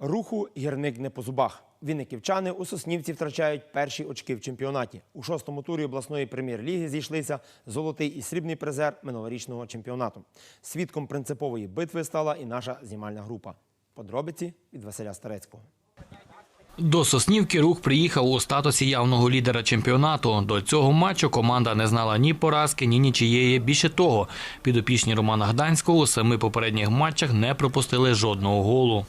Руху гірник не по зубах. Вінниківчани у Соснівці втрачають перші очки в чемпіонаті. У шостому турі обласної прем'єр-ліги зійшлися золотий і срібний призер минулорічного чемпіонату. Свідком принципової битви стала і наша знімальна група. Подробиці від Василя Старецького. До Соснівки рух приїхав у статусі явного лідера чемпіонату. До цього матчу команда не знала ні поразки, ні нічиєї. Більше того, підопічні Романа Гданського у семи попередніх матчах не пропустили жодного голу.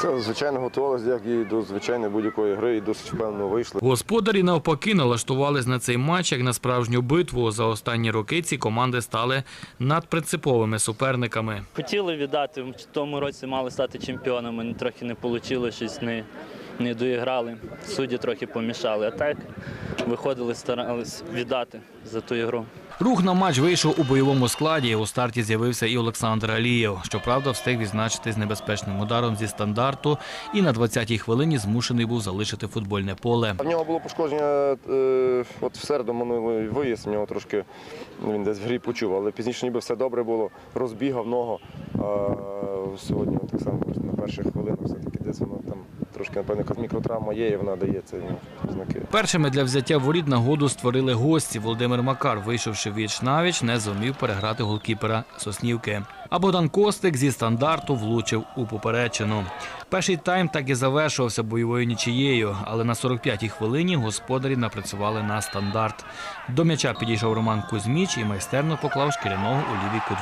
Це, звичайно, готувалися як і до звичайної будь-якої гри, і досить впевнено вийшли. Господарі навпаки налаштувались на цей матч як на справжню битву. За останні роки ці команди стали надпринциповими суперниками. Хотіли віддати, в тому році мали стати чемпіонами, трохи не вийшло, щось не, не доіграли. Судді трохи помішали. А так виходили, старались віддати за ту ігру. Рух на матч вийшов у бойовому складі. У старті з'явився і Олександр Алієв. Щоправда, встиг відзначитись небезпечним ударом зі стандарту і на 20-й хвилині змушений був залишити футбольне поле. В нього було пошкодження е, от в середу минулий виїзд, в нього трошки він десь в грі почув, але пізніше ніби все добре було, розбігав ногу. А сьогодні так само на перших хвилинах все-таки десь воно там трошки, напевно, якась мікротравма є, і вона дає ну, знаки. Першими для взяття воріт нагоду створили гості. Володимир Макар, вийшовши віч навіч, не зумів переграти голкіпера Соснівки. А Богдан Костик зі стандарту влучив у поперечину. Перший тайм так і завершувався бойовою нічією, але на 45-й хвилині господарі напрацювали на стандарт. До м'яча підійшов Роман Кузьміч і майстерно поклав шкіряного у лівій кут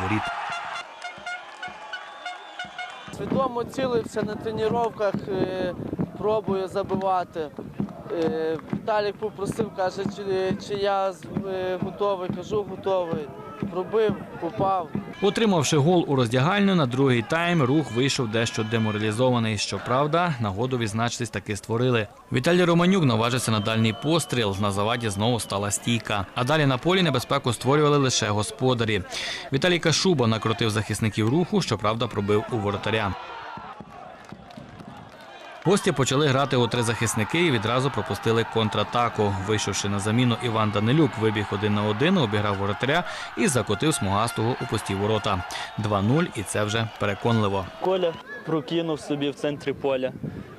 Свідомо цілився на тренуваннях, е, пробую забивати. Е, Віталік попросив, каже, чи, чи я е, готовий, кажу готовий. Пробив, попав. Отримавши гол у роздягальню, на другий тайм рух вийшов дещо деморалізований. Щоправда, нагоду відзначитись таки створили. Віталій Романюк наважився на дальній постріл. На заваді знову стала стійка. А далі на полі небезпеку створювали лише господарі. Віталій Кашуба накрутив захисників руху, щоправда, пробив у воротаря. Гості почали грати у три захисники і відразу пропустили контратаку. Вийшовши на заміну, Іван Данилюк вибіг один на один, обіграв воротаря і закотив смугастого у пусті ворота. 2-0, і це вже переконливо. Коля прокинув собі в центрі поля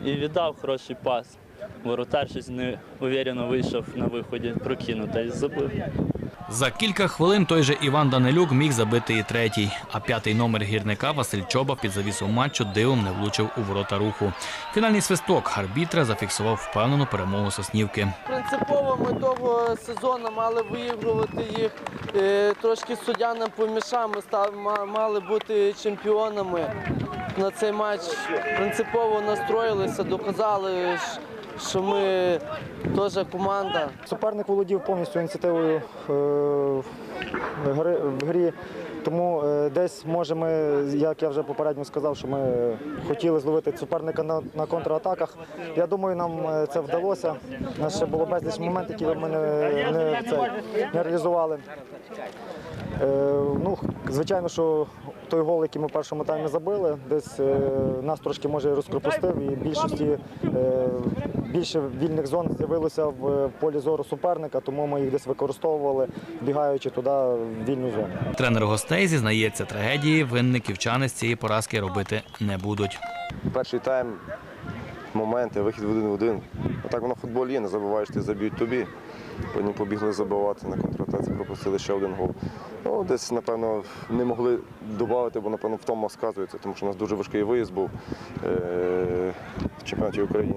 і віддав хороший пас. Воротар щось неувірено вийшов на виході, прокинув та забив. За кілька хвилин той же Іван Данилюк міг забити і третій. А п'ятий номер гірника Василь Чоба під завісу матчу дивом не влучив у ворота руху. Фінальний свисток арбітра зафіксував впевнену перемогу Соснівки. Принципово ми того сезону мали виігрувати їх. Е, Трошки суддя нам помішав, ми став- ма- мали бути чемпіонами. На цей матч принципово настроїлися, доказали, що ми теж команда. Суперник володів повністю ініціативою е, в грі. Тому е, десь може ми, як я вже попередньо сказав, що ми хотіли зловити суперника на, на контратаках. Я думаю, нам е, це вдалося. У нас ще було безліч моментів, які ми не, не, це, не реалізували. Е, ну, звичайно, що той гол, який ми в першому таймі забили, десь е, нас трошки може розкропустив і більшості е, більше вільних зон з'явилося в полі зору суперника, тому ми їх десь використовували, бігаючи туди в вільну зону. Тренер гостей зізнається, трагедії винниківчани з цієї поразки робити не будуть. Перший тайм, моменти, вихід в один в один. Отак воно в футболі є, не забуваєш, ти заб'ють тобі. Потім побігли забивати на контратаці, пропустили ще один гол. Ну, десь, напевно, не могли додати, бо, напевно, втома сказується, тому що у нас дуже важкий виїзд був е- в чемпіонаті України.